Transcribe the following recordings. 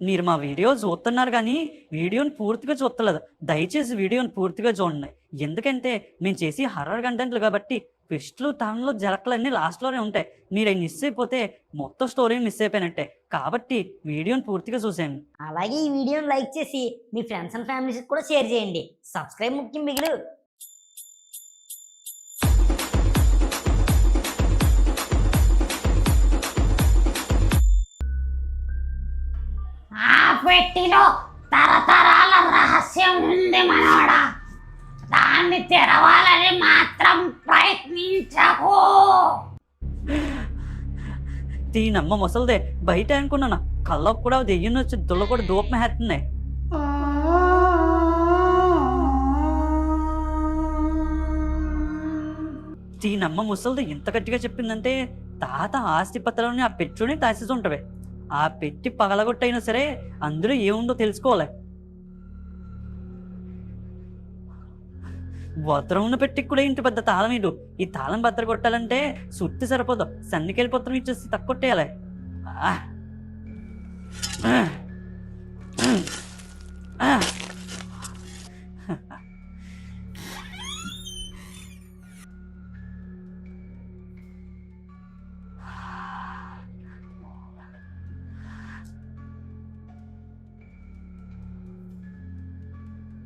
మీరు మా వీడియో చూస్తున్నారు కానీ వీడియోని పూర్తిగా చూస్తలేదు. దయచేసి వీడియోని పూర్తిగా చూడండి. ఎందుకంటే మేము చేసి హర్రర్ కంటెంట్లు కాబట్టి ట్విస్ట్లు టర్న్లు జలకలన్నీ లాస్ట్లోనే ఉంటాయి. మీరు అవి మిస్ అయిపోతే మొత్తం స్టోరీ మిస్ అయిపోయినట్టే. కాబట్టి వీడియోని పూర్తిగా చూసేయండి. అలాగే ఈ వీడియోని లైక్ చేసి మీ ఫ్రెండ్స్ అండ్ ఫ్యామిలీస్ కూడా షేర్ చేయండి. సబ్స్క్రైబ్ ముఖ్యం మిగిలి పెట్టిలో తరతరాల రహస్యం ఉంది మనవడా. దాన్ని తెరవాలని మాత్రం ప్రయత్నించకు. దీనమ్మ ముసలిదే బయట అనుకున్నాను? కళ్ళకు కూడా దెయ్యం వచ్చి దుల్ల కూడా దూపం హేస్తున్నాయి దీనమ్మ ముసలిది ఇంత గట్టిగా చెప్పిందంటే తాత ఆస్తి పత్రాలని ఆ పెట్టుని దాసేసి ఉంటవి. ఆ పెట్టి పగలగొట్టైనా సరే అందులో ఏముందో తెలుసుకోవాలి. భద్రం ఉన్న పెట్టికి కూడా ఇంటి పెద్ద తాళం ఇటు ఈ తాళం భద్ర కొట్టాలంటే సుత్తి సరిపోదు. సన్నికెళ్ళి పత్రం ఇచ్చేసి తక్కొట్టేయాలి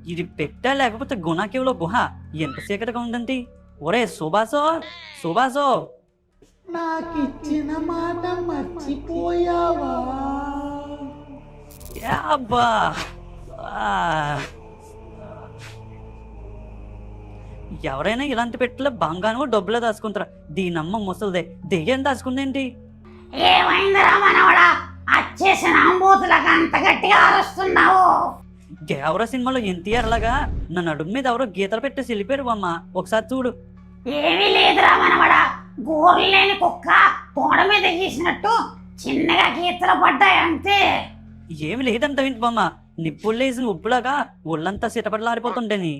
ఇది పెట్టా లేకపోతే గుణాకేవులో గుహ ఎంత చీకటిగా ఉందండి ఒరే సుభాసో సుభాసో నాకిచ్చిన మాట మర్చిపోయావా యా అబ్బా ఆ. ఎవరైనా ఇలాంటి పెట్టలో బంగారం డబ్బులో దాచుకుంటారా దీనమ్మ ముసలిదే దెయ్యం దాచుకుందేంటి ఏమైందిరా మనవడా? అచ్చేసిన అంబూతులకు అంత గట్టిగా అరుస్తున్నావు? దేవర సినిమాలో ఎన్టీఆర్ లాగా నా నడుము మీద ఎవరో గీతలు పెట్టి వెళ్ళిపోయారు అమ్మ ఒకసారి చూడు. ఏమీ లేదురా మనవడా. గోర్లు లేని కుక్క తోడ మీద గీసినట్టు చిన్నగా గీతలు పడ్డాయి అంతే. ఏమి లేదంట ఏంటి బామ్మ? నిప్పులు వేసిన ఉప్పులాగా ఒళ్ళంతా సిటపడలారిపోతుండేని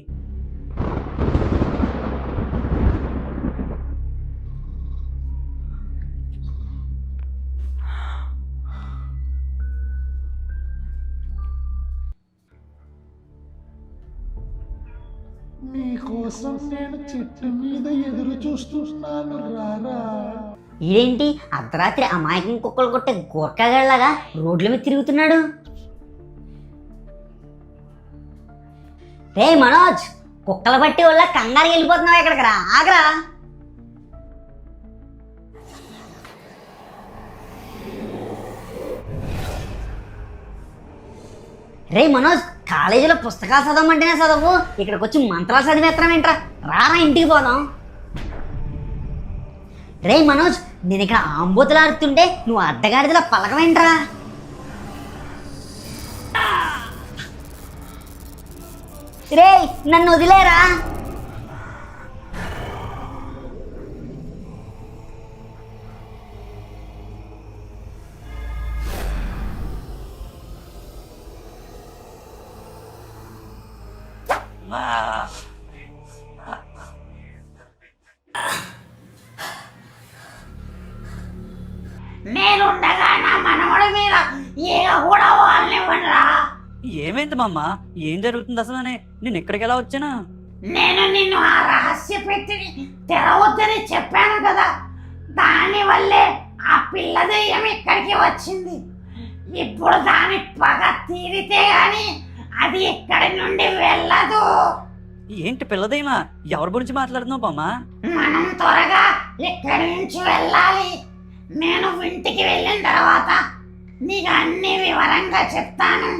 నీకోసం నేను చెట్టు మీద ఎదురు చూస్తున్నాను రారా. ఇదేంటి? అర్ధరాత్రి అమాయకం కుక్కలు కొట్టే గోర్ఖాగాళ్ళగా రోడ్ల మీద తిరుగుతున్నాడు? రే మనోజ్ కుక్కల బట్టి వల్ల కంగారు వెళ్ళిపోతున్నావు ఎక్కడికి రా? ఆగరా. రే మనోజ్ కాలేజీలో పుస్తకాలు చదవమంటేనే చదవు. ఇక్కడికి వచ్చి మంత్రాలు చదివేస్తున్నాం ఏంట్రా? రారా ఇంటికి పోదాం. రే మనోజ్ నేను ఇక్కడ ఆంబోతులు ఆడుతుంటే నువ్వు అడ్డగాడిదలా పలకమేంట్రా రే నన్ను వదిలేరా? నేనుండగా నా మనవడి మీద ఈగ కూడా వాళ్ళనివ్వనురా. ఏమైంది మామ ఏం జరుగుతుంది అసలు నేను ఇక్కడికి ఎలా వచ్చానా? నేను నిన్ను ఆ రహస్య పెట్టిని తెరవద్దని చెప్పాను కదా. దాని వల్లే ఆ పిల్ల దెయ్యం ఇక్కడికి వచ్చింది. ఇప్పుడు దాని పగ తీరితే గాని అది ఇక్కడి నుండి వెళ్ళదు. ఏంటి పిల్లదేమా? ఎవరి గురించి మాట్లాడుతున్నావు బామ్మ? మనం త్వరగా ఇక్కడి నుంచి వెళ్ళాలి. నేను ఇంటికి వెళ్ళిన తర్వాత నీకు అన్ని వివరంగా చెప్తాను.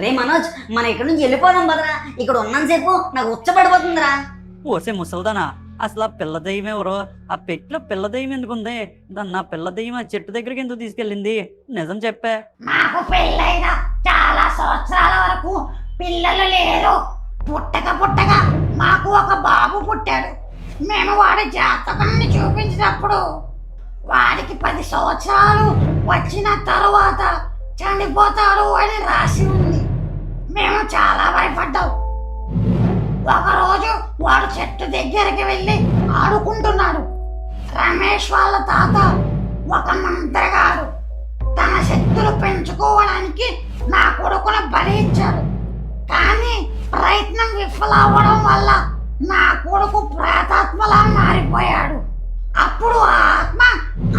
రే మనోజ్ మనం ఇక్కడ నుంచి వెళ్ళిపోదాం బదరా ఇక్కడ ఉన్నంతసేపు నాకు ఉచ్చపడిపోతుందిరా. ఓసే ముసల్దానా అసలు ఆ పిల్ల దయ్యం ఎవరో? ఆ పెట్టిలో పిల్ల దయ్యం ఎందుకు ఉంది? దాన్ని నా పిల్ల దయ్యం ఆ చెట్టు దగ్గరికి ఎందుకు తీసుకెళ్ళింది? నిజం చెప్పే. మాకు పెళ్ళైన సంవత్సరాల వరకు పిల్లలు లేరు. పుట్టక పుట్టక మాకు ఒక బాబు పుట్టాడు. మేము వాడి జాతకాన్ని చూపించినప్పుడు వాడికి పది సంవత్సరాలు వచ్చిన తరువాత చనిపోతారు అని రాసి ఉంది. మేము చాలా భయపడ్డాం. ఒకరోజు వాడు చెట్టు దగ్గరికి వెళ్ళి ఆడుకుంటున్నాడు. రమేష్ వాళ్ళ తాత ఒక మంత్రగాడు. తన శక్తులు పెంచుకోవడానికి నా కొడుకును బలి ఇచ్చాడు కానీ ప్రయత్నం విఫలవ్వడం వల్ల నా కొడుకు ప్రేతాత్మలా మారిపోయాడు. అప్పుడు ఆ ఆత్మ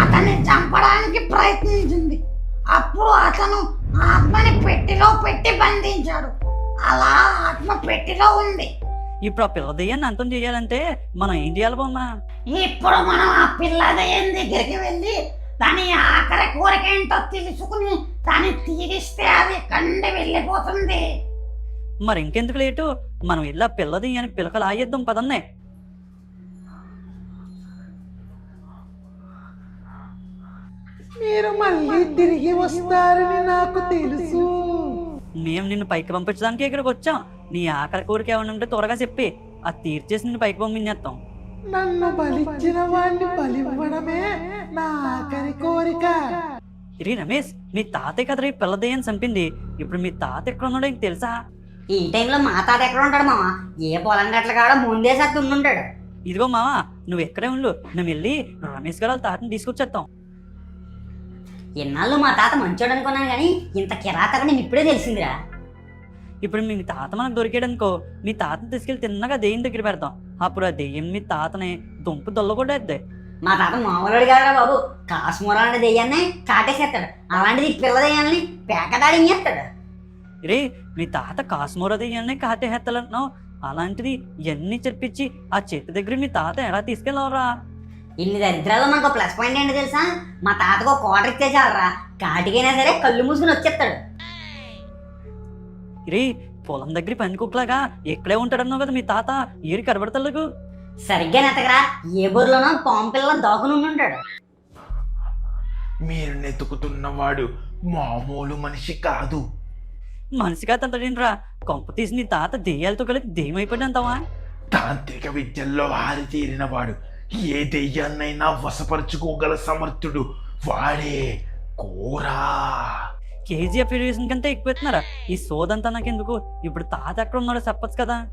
అతన్ని చంపడానికి ప్రయత్నించింది. అప్పుడు అతను ఆత్మని పెట్టిలో పెట్టి బంధించాడు. అలా ఆత్మ పెట్టిలో ఉంది. ఇప్పుడు ఆ పిల్ల దెయ్యాన్ని అంతం చేయాలంటే మనం ఏం చేయాలి బొమ్మ? ఇప్పుడు మనం ఆ పిల్లదయ్యం దగ్గరికి వెళ్ళి దాని ఆఖరి కోరిక ఏంటో తెలుసుకుని దాన్ని తీరిస్తే అది కండి వెళ్ళిపోతుంది. మరి ఇంకెందుకు లేటు? మనం వెళ్ళి ఆ పిల్ల దెయ్యాన్ని పిలకలు ఆయేద్దాం పదన్నే. మీరు మళ్ళీ తిరిగి వస్తారని నాకు తెలుసు. మేము నిన్ను పైకి పంపించడానికి ఇక్కడికి వచ్చాం. నీ ఆఖరి కోరిక ఏమైనా ఉంటే త్వరగా చెప్పి అది తీర్చేసి నిన్ను పైకి పంపించేస్తాం. నన్ను బలిచ్చిన వాడిని బలివ్వడమే నా ఆఖరి కోరిక. ఇరి రమేష్ మీ తాతయ్య కదరా ఈ పిల్ల దెయ్యాన్ని చంపింది. ఇప్పుడు మీ తాత ఎక్కడ ఉన్నాడో నీకు తెలుసా? ఈ టైంలో మా తాత ఎక్కడ ఉంటాడు మామ ఏ పొలం గట్ల కాడ ముందే సత్తు ఉండుంటాడు. ఇదిగో మావా నువ్వు ఎక్కడే ఉండు. మేము వెళ్ళి రమేష్ గారు వాళ్ళ తాతని తీసుకొచ్చేస్తాం ఎన్నాళ్ళు మా తాత మంచోడు అనుకున్నాను కానీ ఇంత కిరాతక నేను ఇప్పుడే తెలిసిందిరా. ఇప్పుడు మీ తాత మనకు దొరికాడనుకో మీ తాతని తీసుకెళ్ళి తిన్నగా దెయ్యం దగ్గర పెడతాం? అప్పుడు ఆ దెయ్యం మీ తాతని దుంపు దొల్ల కూడా వేద్ది. మా తాత మామూలుడు కాదురా బాబు. కాశ్మూరాన్ని దెయ్యాన్ని కాటేసేస్తాడు. అలాంటిది పిల్ల దెయ్యాన్ని పేకదాడించేస్తాడు రే మీ తాత కాశ్మీర దెయ్యాన్ని కాటేహెత్తలంటున్నావు అలాంటిది ఇవన్నీ చెప్పించి ఆ చెట్టు దగ్గర మీ తాత ఎలా తీసుకెళ్ళవరా? ఇన్ని దరిద్రాల్లో మనకు ప్లస్ పాయింట్ ఏంటో తెలుసా? మా తాతకు ఒక కోటర్ ఇచ్చేసాలరా కాటికైనా సరే కళ్ళు మూసుకుని వచ్చేస్తాడు. రే పొలం దగ్గర పని కుక్కలాగా ఎక్కడే ఉంటాడన్నావు కదా మీ తాత ఏరి కనబడతలకు సరిగ్గా నెత్తగరా ఏ బొర్లోనో పాము పిల్ల దాకుని ఉంటాడు. మీరు నెతుకుతున్నవాడు మామూలు మనిషి కాదు. మనిషిగా తంతడేంట్రా కొంప తీసి నీ తాత దెయ్యాలతో కలిపి దెయ్యం అయిపోయినంతవా తాంత్రిక విద్యల్లో ఆరితేరినవాడు ఏ దెయ్యాన్నైనా వశపరుచుకోగల సమర్థుడు. వాడే కోరా. కేజీఎఫ్ రిలేషన్ కంటే ఎక్కువ ఎత్తున్నారా ఈ సోదంతా నాకెందుకు? ఇప్పుడు తాత ఎక్కడ ఉన్నాడో చెప్పొచ్చు కదా.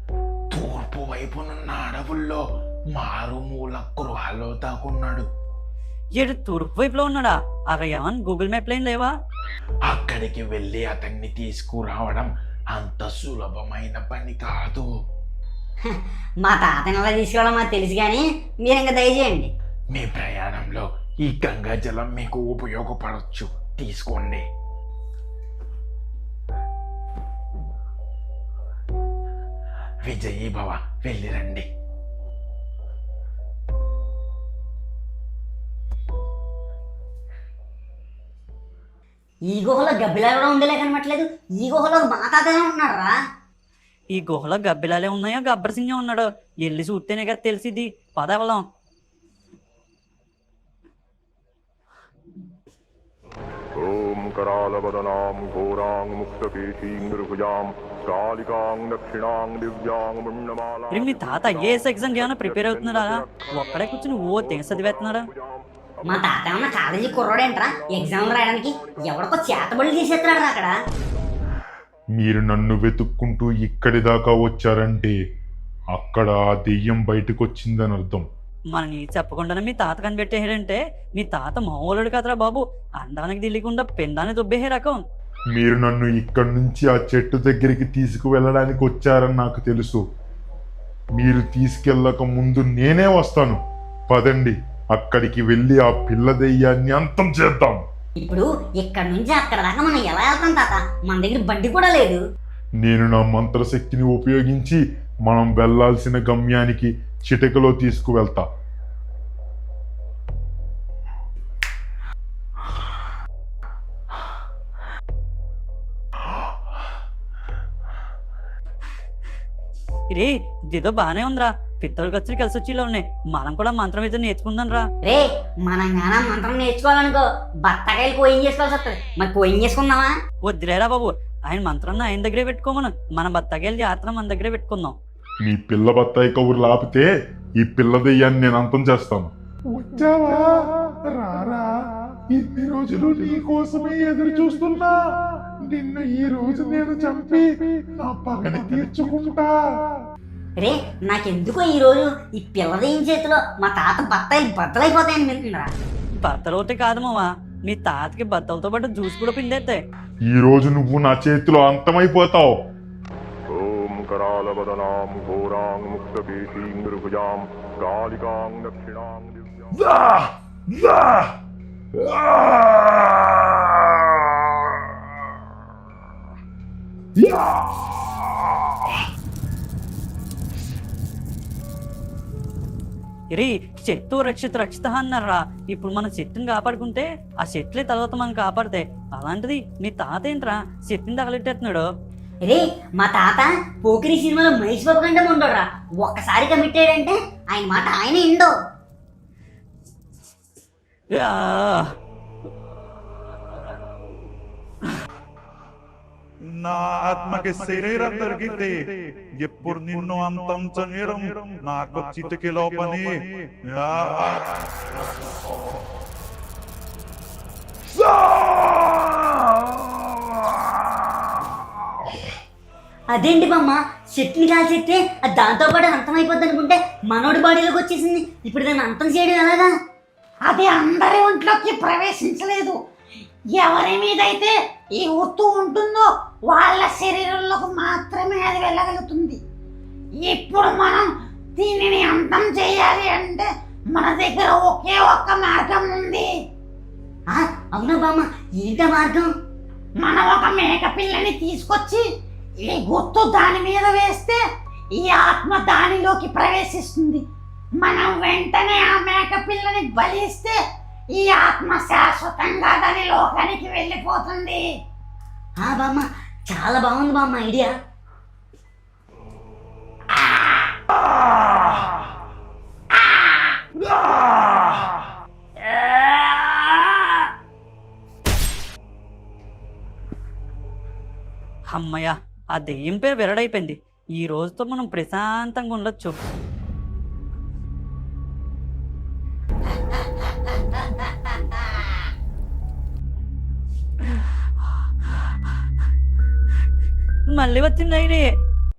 తూర్పు వైపునున్న అడవుల్లో మారుమూల గృహాల్లో దాక్కున్నాడు. ఏడు తూర్పు వైపులో ఉన్నాడా? అక్కడ ఏమన్నా గూగుల్ మ్యాప్ లైన్ లేవా? అక్కడికి వెళ్ళి అతన్ని తీసుకురావడం అంత సులభమైన పని కాదు. మా తాతని ఎలా మాకు తెలుసు కానీ మీరు ఇంకా దయచేయండి. మీ ప్రయాణంలో ఈ గంగా జలం మీకు ఉపయోగపడవచ్చు తీసుకోండి. విజయీ భవ వెళ్ళిరండి ఈ గుహలో గబ్బిలాలు కూడా కనబట్లేదు ఈ గుహలో మా ఉన్నారా? ఈ గుహలో గబ్బిలాలే ఉన్నాయో గబ్బర్ సింగే ఉన్నాడు? వెళ్ళి చూస్తేనే కదా తెలిసింది పదవలం ఓం కరాలవదనాం ఘోరాం ముక్తకేశీ నృహుజాం మీ తాత ఐఏఎస్ ఎగ్జామ్ ఏమైనా ప్రిపేర్ అవుతున్నాడా ఒక్కడే కూర్చుని ఓ తెగ చదివేస్తున్నాడా మా తాత ఏమన్నా కాలేజీ కుర్రాడేంట్రా? ఎగ్జామ్ రాయడానికి ఎవరికో చేతబడులు చేసేస్తున్నారా అక్కడ. మీరు నన్ను వెతుక్కుంటూ ఇక్కడి దాకా వచ్చారంటే అక్కడ ఆ దెయ్యం బయటకు వచ్చిందని అర్థం మనని చెప్పకుండానే మీ తాత కనిపెట్టేయారంటే మీ తాత మామూలుడు కదరా బాబు. అందానికి తెలియకుండా పెండానే దుబ్బేహే రకం మీరు నన్ను ఇక్కడి నుంచి ఆ చెట్టు దగ్గరికి తీసుకువెళ్ళడానికి వచ్చారని నాకు తెలుసు. మీరు తీసుకెళ్ళక ముందు నేనే వస్తాను. పదండి అక్కడికి వెళ్ళి ఆ పిల్ల దెయ్యాన్ని అంతం చేద్దాం. ఇప్పుడు ఇక్కడ నుంచి అక్కడ దాకా మనం ఎలా వెళ్తాం తాత? మన దగ్గర బండి కూడా లేదు. నేను నా మంత్రశక్తిని ఉపయోగించి మనం వెళ్ళాల్సిన గమ్యానికి చిటికలో తీసుకువెళ్తా. రే ఇదేదో బానే ఉందిరా. పిత్తలు ఖర్చులు కలిసి వచ్చేలా ఉన్నాయి. మనం కూడా మంత్రం అయితే నేర్చుకుందాం రా. రే మనం గాన మంత్రం నేర్చుకోవాలనుకో బత్తకాయలు కోయిన్ చేసుకోవాల్సి వస్తుంది. మరి కోయిన్ చేసుకుందామా? వద్దులేరా బాబు ఆయన మంత్రాన్ని ఆయన దగ్గరే పెట్టుకోమను. మన బత్తకెళ్ళి యాత్ర మన దగ్గరే పెట్టుకుందాం. మీ పిల్ల బత్తాయి కబుర్లు ఆపితే ఈ పిల్ల దెయ్యాన్ని నేను అంతం చేస్తాను. వచ్చావా? రారా? ఇన్ని రోజులు నీ కోసమే ఎదురు చూస్తున్నా. నిన్ను ఈ రోజు నేను చంపి నా పగ తీర్చుకుంటా. రే నాకెందుకో ఈ రోజు ఈ పిల్లదేం చేతిలో? మా తాత బత్తాయిలు బద్దలైపోతాయని వింటున్నారా? బత్తలు కాదు మావా. మీ తాతకి బద్దలతో పాటు జ్యూస్ కూడా పిండేస్తాయి ఈ రోజు నువ్వు నా చేతిలో అంతమైపోతావు. దక్షిణాం దివ్యాం యా! ఇరి చెట్టు రక్షిత రక్షిత అన్నారా ఇప్పుడు మన చెట్టుని కాపాడుకుంటే ఆ చెట్లే తర్వాత మనం కాపాడితే అలాంటిది మీ తాత ఏంట్రా? చెట్టుని తగలెట్టేస్తున్నాడు. రే మా తాత పోకిరి సినిమాలో మహేష్ బాబు కంటే ఉండడురా ఒక్కసారి కమిట్ అంటే ఆయన మాట ఆయన ఇండో. నా ఆత్మకి శరీరం దొరికితే ఎప్పుడు నిన్ను అంతం చేయడం? నాకు చిటికిలో పని ఆ! అదేంటి బామ్మ? చెట్టుని కాల్చేస్తే అది దాంతో పాటు అంతం అయిపోద్ది అనుకుంటే మనోడి బాడీలోకి వచ్చేసింది. ఇప్పుడు దాన్ని అంతం చేయడం ఎలాగా? అది అందరి ఒంట్లోకి ప్రవేశించలేదు. ఎవరి మీదైతే ఈ ఉత్తు ఉంటుందో వాళ్ళ శరీరంలోకి మాత్రమే అది వెళ్ళగలుగుతుంది. ఇప్పుడు మనం దీనిని అంతం చేయాలి అంటే మన దగ్గర ఒకే ఒక్క మార్గం ఉంది. అవునా బామ్మ. ఏంటా మార్గం? మనం ఒక మేక పిల్లని తీసుకొచ్చి ఈ గుర్తు దాని మీద వేస్తే ఈ ఆత్మ దానిలోకి ప్రవేశిస్తుంది. మనం వెంటనే ఆ మేక పిల్లని బలిస్తే ఈ ఆత్మ శాశ్వతంగా దాని లోకానికి వెళ్ళిపోతుంది. ఆ బామ్మ చాలా బాగుంది బామ్మ ఐడియా. అమ్మయ్య ఆ దెయ్యం పేరు విరడైపోయింది. ఈ రోజుతో మనం ప్రశాంతంగా ఉండొచ్చు. మళ్ళీ వచ్చింది ఐడి